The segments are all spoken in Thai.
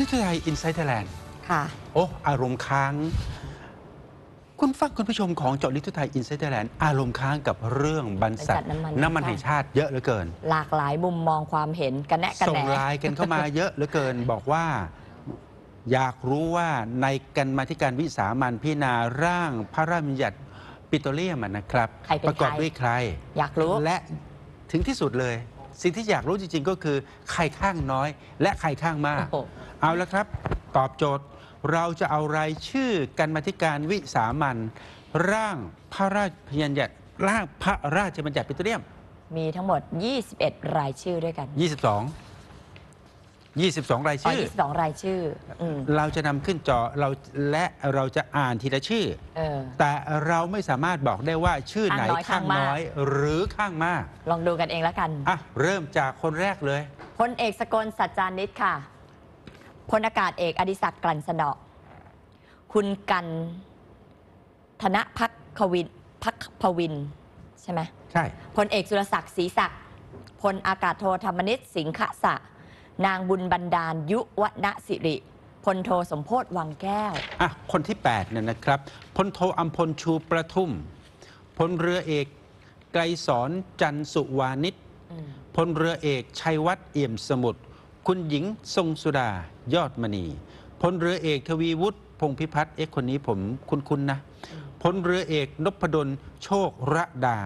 ลิทไทยอินไซต์ไทยแลนด์ค่ะ โอ้ อารมณ์ค้าง คุณฟังคุณผู้ชมของเจาะลิทุไทยอินไซต์ไทยแลนด์อารมณ์ค้างกับเรื่องบรรษัทบรรษัทน้ำมันน้ำมันค่ะ แห่งชาติเยอะเหลือเกิน หลากหลายมุมมองความเห็นกันแนะกันส่งแหนไลน์กันเข้ามาเยอะเหลือเกิน บอกว่า อยากรู้ว่าในกันมาธิการวิสามันพิจารณาร่างพระราชบัญญัติปิโตรเลียมอะนะครับ ใครเป็นประกอบใครด้วยใคร อยากรู้ และถึงที่สุดเลย สิ่งที่อยากรู้จริง ๆ ก็คือใครข้างน้อย และใครข้างมาก โอ้โห เอาละครับ ตอบโจทย์เราจะเอารายชื่อกันมาธิการวิสามันร่างพระราชบัญญัติร่างพระราชบัญญัติปิโตรเลียม มีทั้งหมด 21 รายชื่อด้วยกัน 22 22 รายอ๋อชื่อ22รายชื่ออืมเราจะนำขึ้นจอเราและเราจะอ่านทีละชื่อ เออ แต่เราไม่สามารถบอกได้ว่าชื่อไหนข้างน้อยข้างข้างมากน้อยหรือข้างมากลองดูกันเองแล้วกัน อะเริ่มจากคนแรกเลย พลเอกสกลสัจจานิตค่ะ พลอากาศเอกอดิศักดิ์กลั่นสนอคุณกันธนพักขวินพักพวิน ใช่ไหม ใช่ พลเอกสุรศักดิ์ศรีศักดิ์ พลอากาศโทธรรมนิตสิงขสะ นางบุญบันดาลยุวณสิริพลโทสมโพธวังแก้ว อะ คนที่8เนี่ยนะครับพลโทอัมพลชูประทุมพลเรือเอกไกรสอนจันทร์สุวานิชอืมพลเรือเอกชัยวัฒน์เอี่ยมสมุทรคุณหญิงทรงสุดายอดมณีพลเรือเอกทวีวุฒิพงษ์พิพัฒน์เอ๊ะคนนี้ผมคุ้นๆนะพลเรือเอกนพดลโชคระดา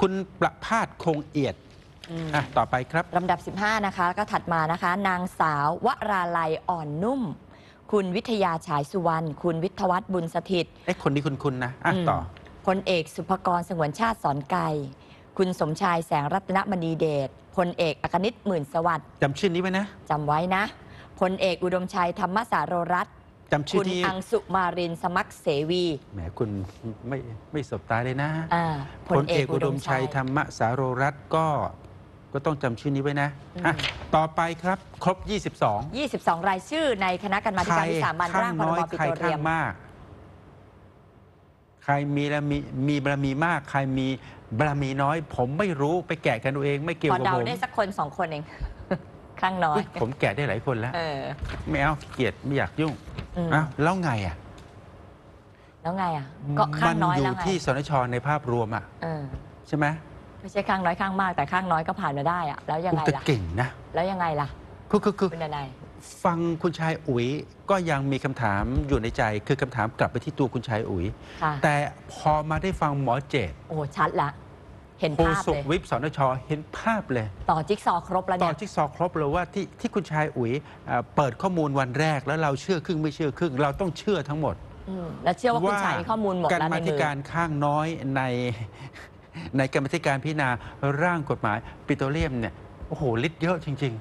คุณประพาสคงเอียด อืมอะต่อไปครับ ลำดับ 15 นะคะ ก็ถัดมานะคะ นางสาววราลัยอ่อนนุ่ม คุณวิทยาฉายสุวรรณ คุณวิทยวัฒน์บุญสถิต เอ๊ะคนนี้คุ้นๆนะอะมต่อ พลเอกสุภกรสงวนชาติสอนไก่คุณสมชายแสงรัตนมณีเดช พลเอกอัคนิตหมื่นสวัสดิ์จำชื่อนี้ไว้นะ จำไว้นะ พลเอกอุดมชัยธรรมสาโรรัตน์จำชื่อคุณที่อังสุมารินสมัครเสวี แหมคุณไม่ไม่สบตาเลยนะ อ่าพลเอกอุดมชัยธรรมสาโรรัตน์ก็ ก็ต้องจำชื่อนี้ไว้นะอะต่อไปครับครบ 22 22 รายชื่อในคณะกรรมาธิการวิสามัญข้าร่างงพรน้อยบปิใครโตรเลีข้ายงม มาก ใครมีและมีมีบารมีมาก ใครมีบารมีน้อย ผมไม่รู้ไปแกะกันเอาเองไม่เกี่ยวพอกับเดาผมได้สักคนสองคนเองข้างน้อย อุ๊ยผมแกะได้หลายคนแล้ว เออไม่เอาเกลียดไม่อยากยุ่งอืมอ้าวแล้วไงอะแล้วไงอะ ก็ข้างน้อยมัอแล้ยู่วไงที่สนชในภาพรวมอะ เออ ใช่ไหม ไม่ใช่ข้างน้อยข้างมากแต่ข้างน้อยก็ผ่านมาได้อะแล้วยังไงแต่ล่ะ เก่งนะแล้วยังไงล่ะ คือคือคือคุณนายฟังคุณชายอุ๋ยก็ยังมีคำถามอยู่ในใจ คือคำถามกลับไปที่ตัวคุณชายอุ๋ย ค่ะ แต่พอมาได้ฟังหมอเจตโอ้ชัดละ เห็นโฆภาพษเลกยวิปสนชเห็นภาพเลย ต่อจิ๊กซอว์ครบแล้วต่อเนี่ยจิ๊กซอว์ครบเลยว่าที่ที่คุณชายอุ๋ยเอ่อเปิดข้อมูลวันแรกแล้วเราเชื่อครึ่งไม่เชื่อครึ่ง เราต้องเชื่อทั้งหมดอืมแล้วเชื่อว่าคุณชายมีข้อมูลหมดการแล้วในมามืธิอ การข้างน้อยใน ในกรรมาธิการพิจารณาร่างกฎหมายปิโตรเลียมเนี่ยโอ้โหลิดเยอะจริง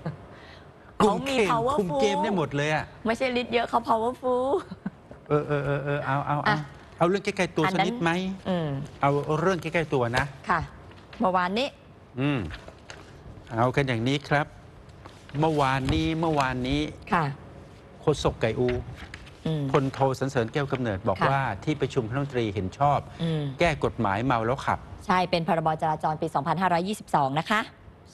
ๆ เขามีเกม powerful คุมเกมได้หมดเลยอะไม่ใช่ลิ์เยอะเขา powerful เออเออเออเออเอาเอาเอาอะเอาเรื่องใกล้ๆตัวอันสักนั้น นิดไหมอืมเอาเรื่องใกล้ๆตัวนะ ค่ะเมื่อวานนี้ อืมเอากันอย่างนี้ครับ เมื่อวานนี้เมื่อวานนี้ค่ะโฆษกไก่อูอืม พลโทสันเสริญแก้วกำเนิดบอกค่ะ ว่าที่ประชุมคณะรัฐมนตรีเห็นชอบ อืมแก้กฎหมายเมาแล้วขับ ใช่ เป็นพรบจราจรปี 2522 นะคะ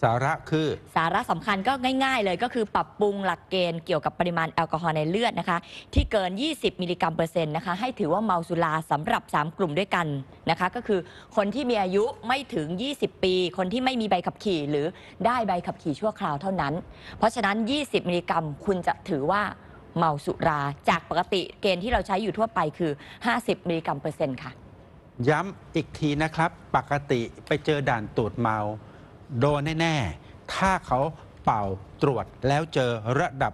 สาระคือสาระสำคัญก็ง่าย ๆ เลยก็คือปรับปรุงหลักเกณฑ์เกี่ยวกับปริมาณแอลกอฮอล์ในเลือดนะคะ ที่เกิน 20 มิลลิกรัมเปอร์เซ็นต์นะคะ ให้ถือว่าเมาสุราสำหรับ 3 กลุ่มด้วยกันนะคะ ก็คือคนที่มีอายุไม่ถึง 20 ปี คนที่ไม่มีใบขับขี่หรือได้ใบขับขี่ชั่วคราวเท่านั้น เพราะฉะนั้น 20 มิลลิกรัมคุณจะถือว่า เมาสุรา จากปกติเกณฑ์ที่เราใช้อยู่ทั่วไปคือ 50มิลลิกรัมเปอร์เซ็นต์ค่ะ ย้ำอีกทีนะครับ ปกติไปเจอด่านตรวจเมา โดนแน่ ๆ ถ้าเขาเป่าตรวจแล้วเจอระดับ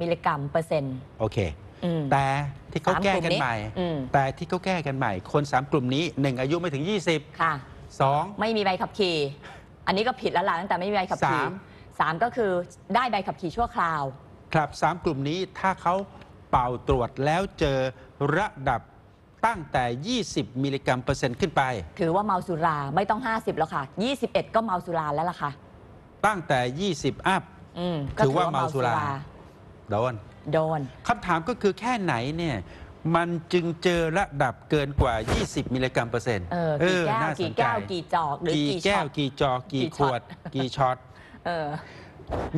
มิลลิกรัมเปอร์เซ็นต์50โอเค อืม แต่ที่เขาสามแก้กลุ่มกันนี้ใหม่อืม แต่ที่เขาแก้กันใหม่ คน 3 กลุ่มนี้ 1 อายุไม่ถึง 20 ค่ะ 2 ไม่มีใบขับขี่ อันนี้ก็ผิดแล้วล่ะตั้งแต่ไม่มีใบขับขี่สาม สามก็คือได้ใบขับขี่ชั่วคราว ครับ3กลุ่มนี้ถ้าเขาเป่าตรวจแล้วเจอระดับตั้งแต่ 20 มิลลิกรัมเปอร์เซ็นต์ขึ้นไป ถือว่าเมาสุราไม่ต้อง 50 แล้วค่ะ 21 ก็เมาสุราแล้วล่ะค่ะ ตั้งแต่ 20 อัพอืมก็ถือว่าเมาสุราโดนโดนคำถามก็คือแค่ไหนเนี่ยมันจึงเจอระดับเกินกว่า 20 มิลลิกรัมเปอร์เซ็นต์เออกี่แก้วน่าสกี่นใจแก้วกี่จอกหรือกี่กี่แก้ช็อวตกี่จอกี่กี่ขช็อตวด กี่ช็อตเออ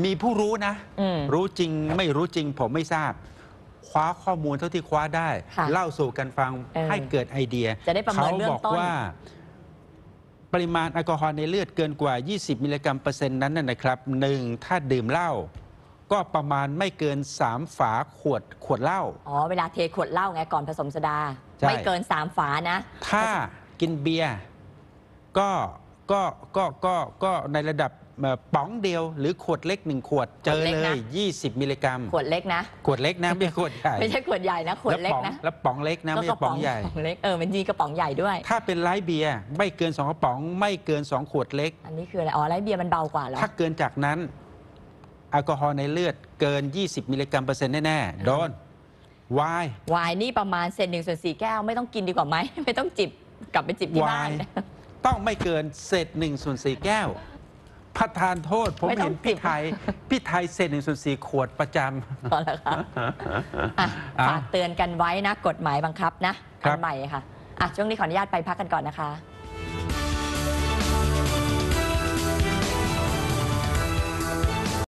มีผู้รู้นะ อืม รู้จริงไม่รู้จริงผมไม่ทราบ คว้าข้อมูลเท่าที่คว้าได้ ค่ะเล่าสู่กันฟังเออให้เกิดไอเดียจะได้ประเมินเขาเบื้องบอกต้นว่า ปริมาณแอลกอฮอล์ในเลือดเกินกว่า 20 มิลลิกรัมเปอร์เซ็นต์นั้นนะนะครับหนึ่งถ้าดื่มเหล้าก็ประมาณไม่เกิน 3 ฝาขวดขวดเหล้า อ๋อ เวลาเทขวดเหล้าไงก่อนผสมโซดา ใช่ ไม่เกิน3ฝานะ ถ้ากินเบียร์ก็ ก็ก็ก็ก็ในระดับเอ่อป๋องเดียว หรือขวดเล็กหนึ่งขวดเจอขวดเล็กเลนะย20 มิลลิกรัม ขวดเล็กนะ ขวดเล็กนะ ไม่ใช่ขวดใหญ่ไม่ใช่ขวดใหญ่นะขวดเล็กนะแล้วป๋องแล้วป๋องเล็กนะไม่ใช่ป๋องใหญ่กระป๋องเล็กเออมันมีกระป๋องใหญ่ด้วย ถ้าเป็นไลท์เบียร์ไม่เกินสองกระป๋อง ไม่เกินสองขวดเล็ก อันนี้คืออะไรอ๋อไรเบียร์มันเบากว่าเหรอ ถ้าเกินจากนั้นแอลกอฮอล์ในเลือดเกิน 20 มิลลิกรัมเปอร์เซ็นต์แน่ๆโดนวาย วายนี่ประมาณเศษหนึ่งส่วนสี่แก้วไม่ต้องกินดีกว่าไหม ไม่ต้องจิบกลับไปจิบที่วาบ้านย ต้องไม่เกินเศษหนึ่งส่วนสี่แก้วพัทานโทษ ผมไม่ต้เห็องนพี่จิบไทย พี่ไทยเศษหนึ่งส่วนสี่ขวดประจพอแล้วค่ะอะอะฝากเตือนกันไว้นะ กฎหมายบังคับนะครัอับนใหม่ค่ะอะ ช่วงนี้ขออนุญาตไปพักกันก่อนนะคะำ